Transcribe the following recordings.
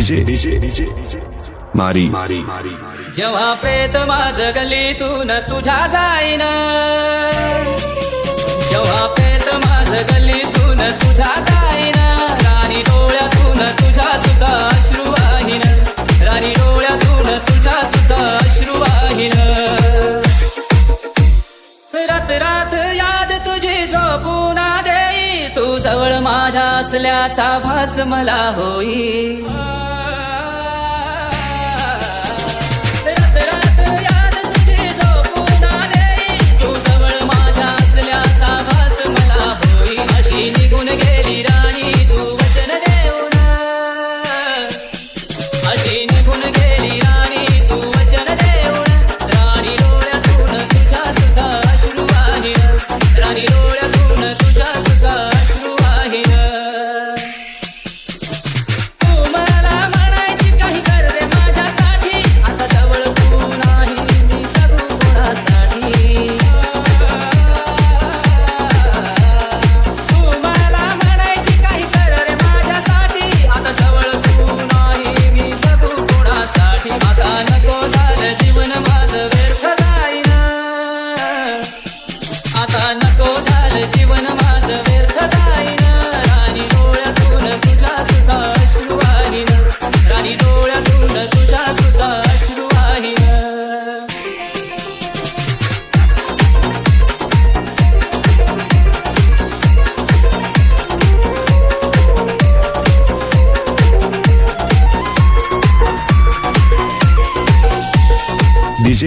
DJ मारी मारी जेव्हा प्रेत माझ न तुझा जाईन. जेव्हा प्रेत माझ न तुझा जाईन. राणी डोळ्यातून तुझा सुद्धा अश्रू वाहिन. राणी डोळ्यातून तुझा सुद्धा अश्रू वाहिन. रात रात याद तुझी झोपून देई तू जवळ माझ्या असल्याचा भास मला होई.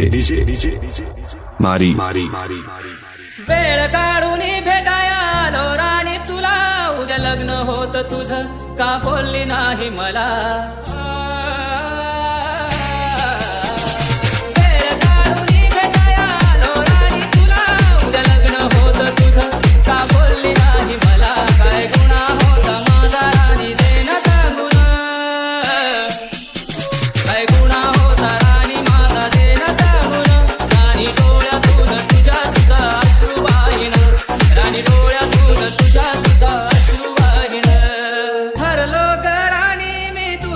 ડીજે મારી મારી મારી वेळ काढून भेटाया नवराने तुला उद्या लग्न होत तुझ का बोलली नाही मला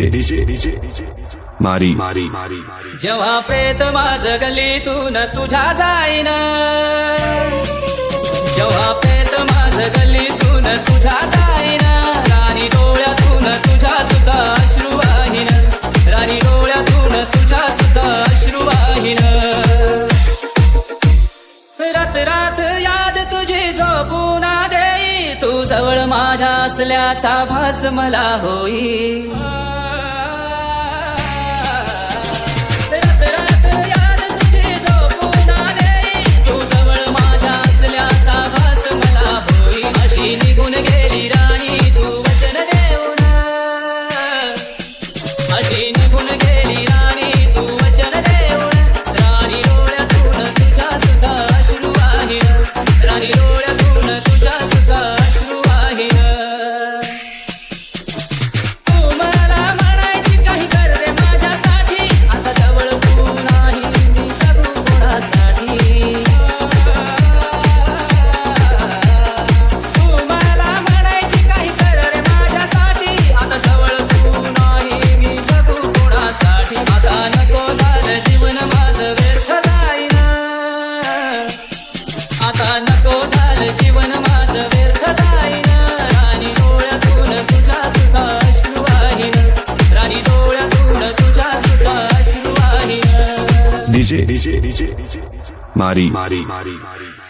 डीजे डीजे डीजे मारी मारी मारी जेव्हा प्रेत माझ न तुझा जाईन. जेव्हा प्रेत माझ गलीतून तुझ्या जाईन. राणी डोळ्यातून तुझा सुद्धा अश्रू वाहिन. राणी डोळ्यातून तुझा सुद्धा अश्रू वाहिन. रात रात याद तुझी झोपून देई तू जवळ माझ्या असल्याचा भास मला होई. DJ DJ DJ DJ Mari Mari Mari Mari